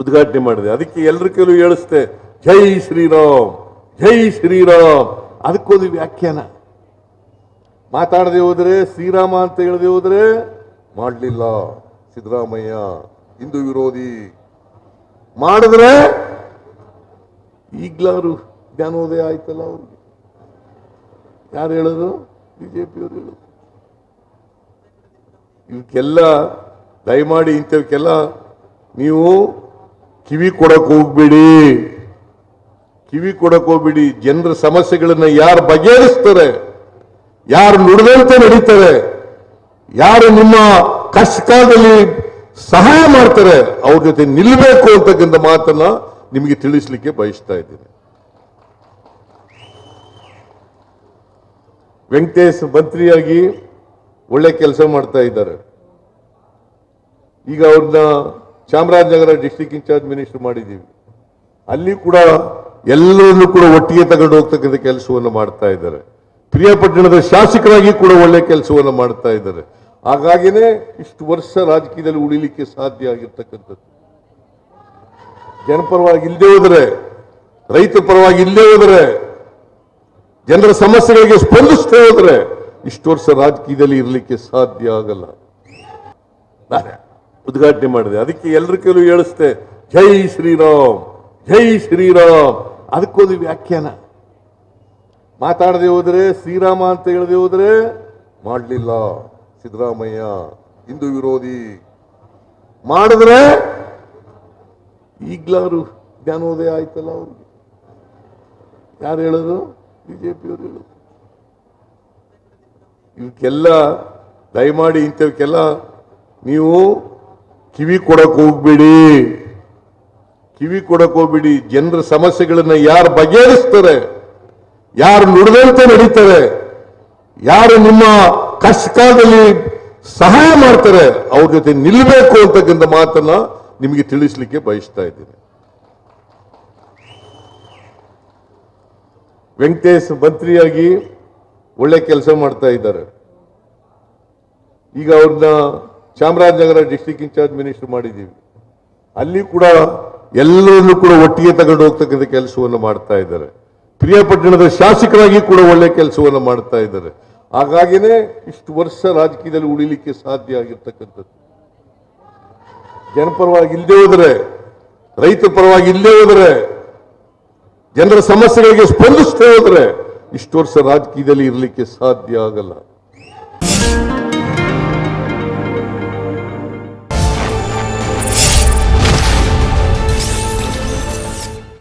ಉದ್ಘಾಟನೆ ಮಾಡಿದೆ. ಅದಕ್ಕೆ ಎಲ್ಲರ ಕೈಲೂ ಹೇಳಿಸ್ತೆ ಜೈ ಶ್ರೀರಾಮ್ ಜೈ ಶ್ರೀರಾಮ್. ಅದಕ್ಕೊಂದು ವ್ಯಾಖ್ಯಾನ. ಮಾತಾಡದೆ ಹೋದ್ರೆ, ಶ್ರೀರಾಮ ಅಂತ ಹೇಳದೆ ಹೋದ್ರೆ, ಮಾಡಲಿಲ್ಲ ಸಿದ್ದರಾಮಯ್ಯ, ಹಿಂದೂ ವಿರೋಧಿ. ಮಾಡಿದ್ರೆ, ಈಗ್ಲಾರು ಜ್ಞಾನೋದಯ ಆಯ್ತಲ್ಲ ಅವ್ರಿಗೆ. ಯಾರು ಹೇಳೋದು? ಬಿಜೆಪಿಯವರು ಹೇಳೋದು. ಇವಕ್ಕೆಲ್ಲ, ದಯಮಾಡಿ ಇಂಥವಕ್ಕೆಲ್ಲ ನೀವು ಕಿವಿ ಕೊಡಕ್ ಹೋಗ್ಬೇಡಿ. ಕಿವಿ ಕೊಡಕ್ ಹೋಗ್ಬೇಡಿ. ಜನರ ಸಮಸ್ಯೆಗಳನ್ನ ಯಾರು ಬಗೆಹರಿಸ್ತಾರೆ? ಯಾರು ನುಡಿದಂತೆ ನಡೀತಾರೆ? ಯಾರು ನಿಮ್ಮ ಕಷ್ಟಕಾಲದಲ್ಲಿ ಸಹಾಯ ಮಾಡ್ತಾರೆ? ಅವ್ರ ಜೊತೆ ನಿಲ್ಲಬೇಕು ಅಂತಕ್ಕಂಥ ಮಾತನ್ನ ನಿಮಗೆ ತಿಳಿಸ್ಲಿಕ್ಕೆ ಬಯಸ್ತಾ ಇದ್ದೀನಿ. ವೆಂಕಟೇಶ್ ಮಂತ್ರಿಯಾಗಿ ಒಳ್ಳೆ ಕೆಲಸ ಮಾಡ್ತಾ ಇದ್ದಾರೆ. ಈಗ ಅವ್ರನ್ನ ಚಾಮರಾಜನಗರ ಡಿಸ್ಟಿಕ್ ಇನ್ಚಾರ್ಜ್ ಮಿನಿಸ್ಟರ್ ಮಾಡಿದ್ದೀವಿ. ಅಲ್ಲಿ ಕೂಡ ಎಲ್ಲರನ್ನು ಕೂಡ ಒಟ್ಟಿಗೆ ತಗೊಂಡು ಹೋಗ್ತಕ್ಕಂಥ ಕೆಲಸವನ್ನು ಮಾಡ್ತಾ ಇದ್ದಾರೆ. ಪ್ರಿಯಪಟ್ಟಣದ ಶಾಸಕರಾಗಿ ಕೂಡ ಒಳ್ಳೆ ಕೆಲಸವನ್ನು ಮಾಡ್ತಾ ಇದ್ದಾರೆ. ಹಾಗಾಗಿನೇ ಇಷ್ಟು ವರ್ಷ ರಾಜಕೀಯದಲ್ಲಿ ಉಳಿಲಿಕ್ಕೆ ಸಾಧ್ಯ ಆಗಿರ್ತಕ್ಕಂಥದ್ದು. ಜನಪರವಾಗಿ ಇಲ್ಲದೆ ಹೋದರೆ ರೈತ ಪರವಾಗಿ ಇಲ್ಲದೆ ಹೋದರೆ, ಜನರ ಸಮಸ್ಯೆಗಳಿಗೆ ಸ್ಪಂದಿಸ್ತಾ ಹೋದರೆ ಇಷ್ಟು ವರ್ಷ ರಾಜಕೀಯದಲ್ಲಿ ಇರಲಿಕ್ಕೆ ಸಾಧ್ಯ ಆಗಲ್ಲ. ಉದ್ಘಾಟನೆ ಮಾಡಿದೆ. ಅದಕ್ಕೆ ಎಲ್ಲರ ಕೈಲೂ ಹೇಳಿಸ್ತೆ, ಜೈ ಶ್ರೀರಾಮ್ ಜೈ ಶ್ರೀರಾಮ್. ಅದಕ್ಕೊಂದು ವ್ಯಾಖ್ಯಾನ. ಮಾತಾಡದೆ ಹೋದ್ರೆ, ಶ್ರೀರಾಮ ಅಂತ ಹೇಳದೆ ಹೋದ್ರೆ ಮಾಡಲಿಲ್ಲ, ಸಿದ್ದರಾಮಯ್ಯ, ಹಿಂದೂ ವಿರೋಧಿ. ಮಾಡಿದ್ರೆ ಈಗ್ಲಾರು ಜ್ಞಾನೋದಯ ಆಯ್ತಲ್ಲ ಅವ್ರಿಗೆ. ಯಾರು ಹೇಳೋದು? ಬಿಜೆಪಿಯವರು ಹೇಳೋದು. ಇವಕ್ಕೆಲ್ಲ, ದಯಮಾಡಿ ಇಂಥವಕ್ಕೆಲ್ಲ ನೀವು ಕಿವಿ ಕೊಡಕ್ ಹೋಗ್ಬೇಡಿ. ಕಿವಿ ಕೊಡಕ್ ಹೋಗ್ಬೇಡಿ. ಜನರ ಸಮಸ್ಯೆಗಳನ್ನ ಯಾರು ಬಗೆಹರಿಸ್ತಾರೆ? ಯಾರು ನುಡಿದಂತೆ ನಡೀತಾರೆ? ಯಾರು ನಿಮ್ಮ ಕಷ್ಟ ಕಾಲದಲ್ಲಿ ಸಹಾಯ ಮಾಡ್ತಾರೆ? ಅವ್ರ ಜೊತೆ ನಿಲ್ಲಬೇಕು ಅಂತಕ್ಕಂಥ ಮಾತನ್ನ ನಿಮಗೆ ತಿಳಿಸ್ಲಿಕ್ಕೆ ಬಯಸ್ತಾ ಇದ್ದೀನಿ. ವೆಂಕಟೇಶ್ ಮಂತ್ರಿಯಾಗಿ ಒಳ್ಳೆ ಕೆಲಸ ಮಾಡ್ತಾ ಇದ್ದಾರೆ. ಈಗ ಅವ್ರನ್ನ ಚಾಮರಾಜನಗರ ಡಿಸ್ಟಿಕ್ ಇನ್ಚಾರ್ಜ್ ಮಿನಿಸ್ಟರ್ ಮಾಡಿದ್ದೀವಿ. ಅಲ್ಲಿ ಕೂಡ ಎಲ್ಲರನ್ನು ಕೂಡ ಒಟ್ಟಿಗೆ ತಗೊಂಡು ಹೋಗ್ತಕ್ಕಂಥ ಕೆಲಸವನ್ನು ಮಾಡ್ತಾ ಇದ್ದಾರೆ. ಪ್ರಿಯಪಟ್ಟಣದ ಶಾಸಕರಾಗಿ ಕೂಡ ಒಳ್ಳೆ ಕೆಲಸವನ್ನು ಮಾಡ್ತಾ ಇದ್ದಾರೆ. ಹಾಗಾಗಿನೇ ಇಷ್ಟು ವರ್ಷ ರಾಜಕೀಯದಲ್ಲಿ ಉಳಿಲಿಕ್ಕೆ ಸಾಧ್ಯ ಆಗಿರ್ತಕ್ಕಂಥದ್ದು. ಜನಪರವಾಗಿ ಇಲ್ಲದೆ ಹೋದರೆ, ರೈತರ ಪರವಾಗಿ ಇಲ್ಲದೆ ಹೋದರೆ, ಜನರ ಸಮಸ್ಯೆಗಳಿಗೆ ಸ್ಪಂದಿಸ್ತೇ ಹೋದರೆ ಇಷ್ಟು ವರ್ಷ ರಾಜಕೀಯದಲ್ಲಿ ಇರಲಿಕ್ಕೆ ಸಾಧ್ಯ ಆಗಲ್ಲ.